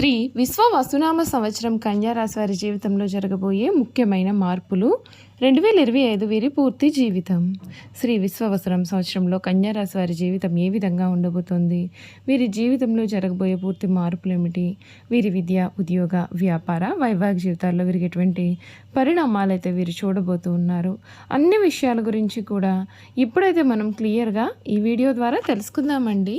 శ్రీ విశ్వ వసునామ సంవత్సరం కన్యారాశి వారి జీవితంలో జరగబోయే ముఖ్యమైన మార్పులు రెండు వేల ఇరవై ఐదు వీరి పూర్తి జీవితం. శ్రీ విశ్వవసరం సంవత్సరంలో కన్యారాశి వారి జీవితం ఏ విధంగా ఉండబోతోంది? వీరి జీవితంలో జరగబోయే పూర్తి మార్పులు ఏమిటి? వీరి విద్య ఉద్యోగ వ్యాపార వైవాహిక జీవితాల్లో వీరికి ఎటువంటి పరిణామాలు అయితే వీరు చూడబోతూ ఉన్నారు? అన్ని విషయాల గురించి కూడా ఇప్పుడైతే మనం క్లియర్గా ఈ వీడియో ద్వారా తెలుసుకుందామండి.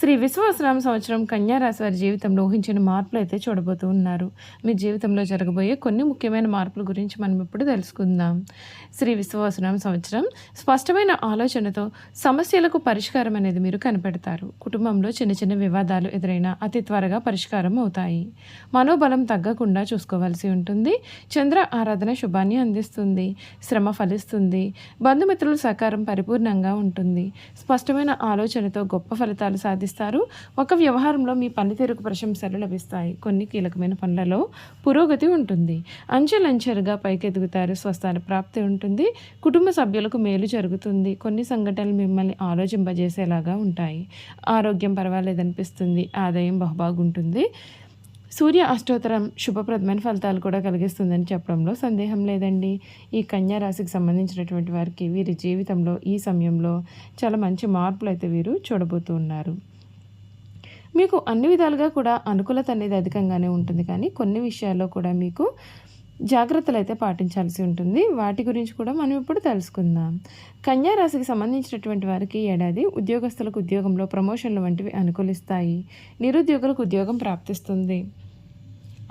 శ్రీ విశ్వాసరామ సంవత్సరం కన్యారాశి వారి జీవితంలో ఊహించిన మార్పులు అయితే చూడబోతూ ఉన్నారు. మీ జీవితంలో జరగబోయే కొన్ని ముఖ్యమైన మార్పుల గురించి మనం ఇప్పుడు తెలుసుకుందాం. శ్రీ విశ్వాసరామ సంవత్సరం స్పష్టమైన ఆలోచనతో సమస్యలకు పరిష్కారం అనేది మీరు కనిపెడతారు. కుటుంబంలో చిన్న చిన్న వివాదాలు ఎదురైనా అతి త్వరగా పరిష్కారం అవుతాయి. మనోబలం తగ్గకుండా చూసుకోవాల్సి ఉంటుంది. చంద్ర ఆరాధన శుభాన్ని అందిస్తుంది. శ్రమ ఫలిస్తుంది. బంధుమిత్రుల సహకారం పరిపూర్ణంగా ఉంటుంది. స్పష్టమైన ఆలోచనతో గొప్ప ఫలితాలు సాధిస్తారు. ఒక వ్యవహారంలో మీ పనితీరుకు ప్రశంసలు లభిస్తాయి. కొన్ని కీలకమైన పనులలో పురోగతి ఉంటుంది. అంచెలంచెలుగా పైకెదుగుతారు. స్వస్థాన ప్రాప్తి ఉంటుంది. కుటుంబ సభ్యులకు మేలు జరుగుతుంది. కొన్ని సంఘటనలు మిమ్మల్ని ఆలోచింపజేసేలాగా ఉంటాయి. ఆరోగ్యం పర్వాలేదనిపిస్తుంది. ఆదాయం బహుబాగుంటుంది సూర్య అష్టోత్తరం శుభప్రదమైన ఫలితాలు కూడా కలిగిస్తుందని చెప్పడంలో సందేహం లేదండి. ఈ కన్యా రాశికి సంబంధించినటువంటి వారికి వీరి జీవితంలో ఈ సమయంలో చాలా మంచి మార్పులు అయితే వీరు చూడబోతూ ఉన్నారు. మీకు అన్ని విధాలుగా కూడా అనుకూలత అనేది అధికంగానే ఉంటుంది. కానీ కొన్ని విషయాల్లో కూడా మీకు జాగ్రత్తలు అయితే పాటించాల్సి ఉంటుంది. వాటి గురించి కూడా మనం ఇప్పుడు తెలుసుకుందాం. కన్యా రాశికి సంబంధించినటువంటి వారికి ఏడాది ఉద్యోగస్తులకు ఉద్యోగంలో ప్రమోషన్లు వంటివి అనుకూలిస్తాయి. నిరుద్యోగులకు ఉద్యోగం ప్రాప్తిస్తుంది.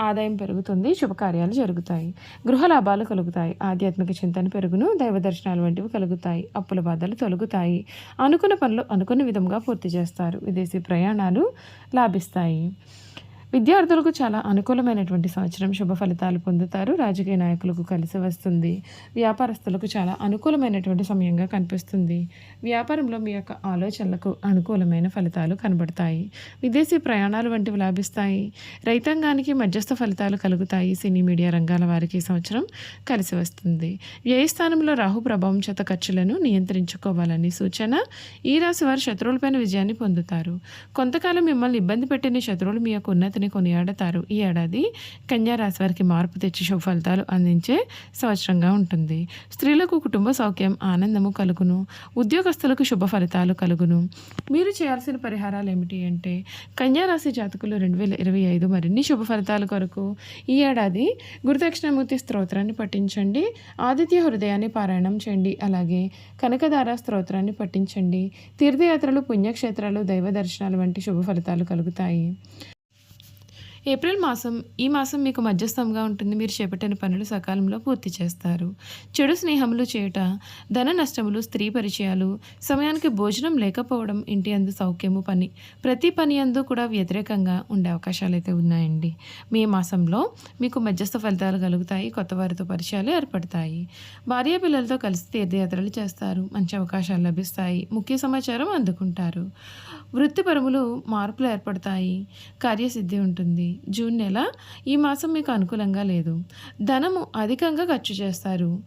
ఆదాయం పెరుగుతుంది శుభకార్యాలు జరుగుతాయి గృహ లాభాలు కలుగుతాయి ఆధ్యాత్మిక చింతన పెరుగును దైవ దర్శనాలు వంటివి కలుగుతాయి అప్పుల బాధలు తొలగుతాయి. అనుకున్న పనులు అనుకున్న విధంగా పూర్తి చేస్తారు. విదేశీ ప్రయాణాలు లాభిస్తాయి. విద్యార్థులకు చాలా అనుకూలమైనటువంటి సంవత్సరం శుభ ఫలితాలు పొందుతారు. రాజకీయ నాయకులకు కలిసి వస్తుంది. వ్యాపారస్తులకు చాలా అనుకూలమైనటువంటి సమయంగా కనిపిస్తుంది. వ్యాపారంలో మీ యొక్క ఆలోచనలకు అనుకూలమైన ఫలితాలు కనబడతాయి. విదేశీ ప్రయాణాలు వంటివి లాభిస్తాయి. రైతాంగానికి మధ్యస్థ ఫలితాలు కలుగుతాయి. సినీ మీడియా రంగాల వారికి ఈ సంవత్సరం కలిసి వస్తుంది. వ్యయస్థానంలో రాహు ప్రభావం చేత ఖర్చులను నియంత్రించుకోవాలని సూచన ఈ రాశి వారు శత్రువులపైన విజయాన్ని పొందుతారు. కొంతకాలం మిమ్మల్ని ఇబ్బంది పెట్టిన శత్రువులు మీ యొక్క ఉన్నతిని కొనియాడతారు. ఈ ఏడాది కన్యా రాశి వారికి మార్పు తెచ్చి శుభ ఫలితాలు అందించే సంవత్సరంగా ఉంటుంది. స్త్రీలకు కుటుంబ సౌఖ్యం ఆనందము కలుగును. ఉద్యోగస్తులకు శుభ ఫలితాలు కలుగును. మీరు చేయాల్సిన పరిహారాలు ఏమిటి అంటే కన్యా రాశి జాతకులు రెండు వేల ఇరవై ఐదు మరిన్ని శుభ ఫలితాల కొరకు ఈ ఏడాది గురుదక్షిణమూర్తి స్తోత్రాన్ని పఠించండి. ఆదిత్య హృదయాన్ని పారాయణం చేయండి. అలాగే కనకదార స్తోత్రాన్ని పఠించండి. తీర్థయాత్రలు పుణ్యక్షేత్రాలు దైవ దర్శనాలు వంటి శుభ ఫలితాలు కలుగుతాయి. ఏప్రిల్ మాసం ఈ మాసం మీకు మధ్యస్థంగా ఉంటుంది. మీరు చేపట్టిన పనులు సకాలంలో పూర్తి చేస్తారు. చెడు స్నేహములు చేయుట ధన నష్టములు స్త్రీ పరిచయాలు సమయానికి భోజనం లేకపోవడం ఇంటి అందు సౌఖ్యము పని ప్రతి పని అందు కూడా వ్యతిరేకంగా ఉండే అవకాశాలు అయితే ఉన్నాయండి. మే మాసంలో మీకు మధ్యస్థ ఫలితాలు కలుగుతాయి కొత్త వారితో పరిచయాలు ఏర్పడతాయి. భార్య పిల్లలతో కలిసి తీర్థయాత్రలు చేస్తారు మంచి అవకాశాలు లభిస్తాయి ముఖ్య సమాచారం అందుకుంటారు. వృత్తిపరములు మార్పులు ఏర్పడతాయి కార్యసిద్ధి ఉంటుంది. జూన్ నెల ఈ మాసం మీకు అనుకూలంగా లేదు. ధనము అధికంగా ఖర్చు చేస్తారు.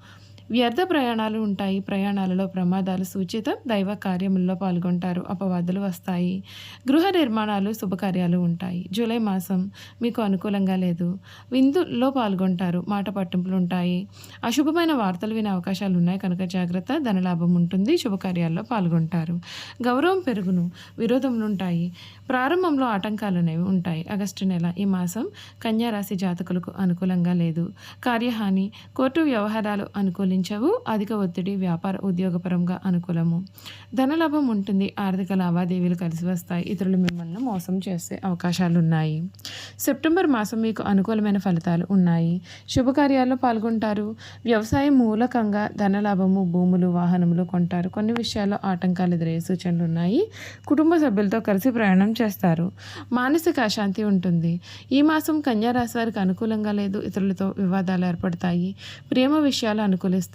వ్యర్థ ప్రయాణాలు ఉంటాయి. ప్రయాణాలలో ప్రమాదాలు సూచిత దైవ కార్యముల్లో పాల్గొంటారు. అపవాదులు వస్తాయి. గృహ నిర్మాణాలు శుభకార్యాలు ఉంటాయి. జూలై మాసం మీకు అనుకూలంగా లేదు. విందుల్లో పాల్గొంటారు. మాట పట్టింపులు ఉంటాయి. అశుభమైన వార్తలు వినే అవకాశాలు ఉన్నాయి. కనుక జాగ్రత్త ధనలాభం ఉంటుంది. శుభకార్యాల్లో పాల్గొంటారు. గౌరవం పెరుగును విరోధములు ఉంటాయి. ప్రారంభంలో ఆటంకాలు అనేవి ఉంటాయి. ఆగస్టు నెల ఈ మాసం కన్యారాశి జాతకులకు అనుకూలంగా లేదు. కార్యహాని కోర్టు వ్యవహారాలు అనుకూలించవు అధిక ఒత్తిడి వ్యాపార ఉద్యోగపరంగా అనుకూలము. ధనలాభం ఉంటుంది. ఆర్థిక లావాదేవీలు కలిసి వస్తాయి. ఇతరులు మిమ్మల్ని మోసం చేసే అవకాశాలు ఉన్నాయి సెప్టెంబర్ మాసం మీకు అనుకూలమైన ఫలితాలు ఉన్నాయి. శుభకార్యాల్లో పాల్గొంటారు. వ్యవసాయం మూలకంగా ధనలాభము భూములు వాహనములు కొంటారు. కొన్ని విషయాల్లో ఆటంకాలు ఎదురయ్యే సూచనలు ఉన్నాయి. కుటుంబ సభ్యులతో కలిసి ప్రయాణం చేస్తారు. మానసిక అశాంతి ఉంటుంది. ఈ మాసం కన్యారాశి వారికి అనుకూలంగా లేదు. ఇతరులతో వివాదాలు ఏర్పడతాయి. ప్రేమ విషయాలు అనుకూలిస్తాయి.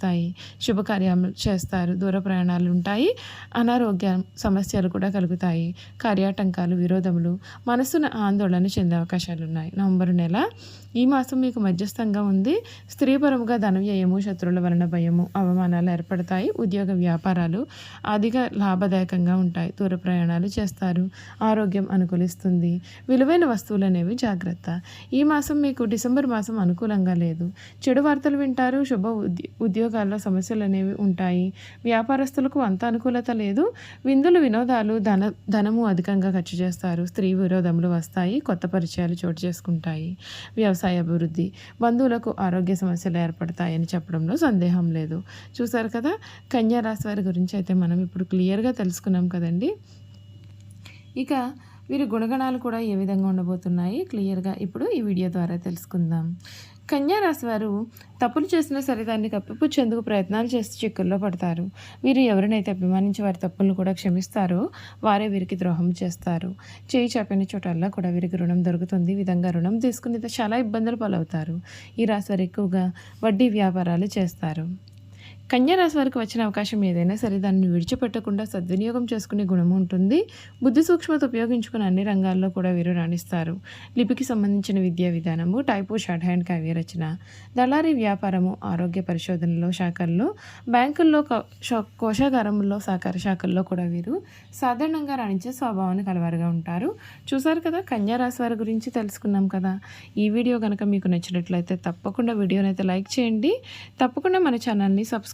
శుభకార్యాలు చేస్తారు. దూర ప్రయాణాలు ఉంటాయి. అనారోగ్య సమస్యలు కూడా కలుగుతాయి. కార్యాటంకాలు విరోధములు మనసును ఆందోళన చెందే అవకాశాలు ఉన్నాయి. నవంబర్ నెల. ఈ మాసం మీకు మధ్యస్థంగా ఉంది. స్త్రీపరముగా ధన వ్యయము శత్రువుల వలన భయము అవమానాలు ఏర్పడతాయి. ఉద్యోగ వ్యాపారాలు అధిక లాభదాయకంగా ఉంటాయి. దూర ప్రయాణాలు చేస్తారు. ఆరోగ్యం అనుకూలిస్తుంది. విలువైన వస్తువులు అనేవి జాగ్రత్త. ఈ మాసం మీకు డిసెంబర్ మాసం అనుకూలంగా లేదు. చెడు వార్తలు వింటారు. శుభ ఉద్య- ఉద్యోగాల్లో సమస్యలు అనేవి ఉంటాయి. వ్యాపారస్తులకు అంత అనుకూలత లేదు. విందులు వినోదాలు ధన ధనము అధికంగా ఖర్చు చేస్తారు. స్త్రీ విరోధములు వస్తాయి. కొత్త పరిచయాలు చోటు చేసుకుంటాయి. వ్యవసాయ అభివృద్ధి బంధువులకు ఆరోగ్య సమస్యలు ఏర్పడతాయని చెప్పడంలో సందేహం లేదు. చూసారు కదా? కన్యా రాశి వారి గురించి అయితే మనం ఇప్పుడు క్లియర్గా తెలుసుకున్నాం కదండి? ఇక వీరి గుణగణాలు కూడా ఏ విధంగా ఉండబోతున్నాయి? క్లియర్గా ఇప్పుడు ఈ వీడియో ద్వారా తెలుసుకుందాం. కన్యా రాశి వారు తప్పులు చేసినా సరే దాన్ని కప్పిపుచ్చేందుకు ప్రయత్నాలు చేసి చిక్కుల్లో పడతారు. వీరు ఎవరినైతే అభిమానించి వారి తప్పులను కూడా క్షమిస్తారో వారే వీరికి ద్రోహం చేస్తారు. చేయి చాపిన చోటల్లా కూడా వీరికి రుణం దొరుకుతుంది. ఈ విధంగా రుణం తీసుకుని చాలా ఇబ్బందులు పాలవుతారు. ఈ రాశి వారు ఎక్కువగా వడ్డీ వ్యాపారాలు చేస్తారు. కన్యారాశి వారికి వచ్చిన అవకాశం ఏదైనా సరే దాన్ని విడిచిపెట్టకుండా సద్వినియోగం చేసుకునే గుణం ఉంటుంది. బుద్ధి సూక్ష్మత ఉపయోగించుకుని అన్ని రంగాల్లో కూడా వీరు రాణిస్తారు. లిపికి సంబంధించిన విద్యా విధానము టైపు షార్ట్ హ్యాండ్ కావ్య రచన దళారీ వ్యాపారము ఆరోగ్య పరిశోధనలో శాఖల్లో బ్యాంకుల్లో కో- కోశాగారంలో సహకార శాఖల్లో కూడా వీరు సాధారణంగా రాణించే స్వభావాన్ని కలవారుగా ఉంటారు. చూసారు కదా కన్యారాశి వారి గురించి తెలుసుకున్నాం కదా. ఈ వీడియో కనుక మీకు నచ్చినట్లయితే తప్పకుండా వీడియోనైతే అయితే లైక్ చేయండి. తప్పకుండా మన ఛానల్ని సబ్స్క్రైబ్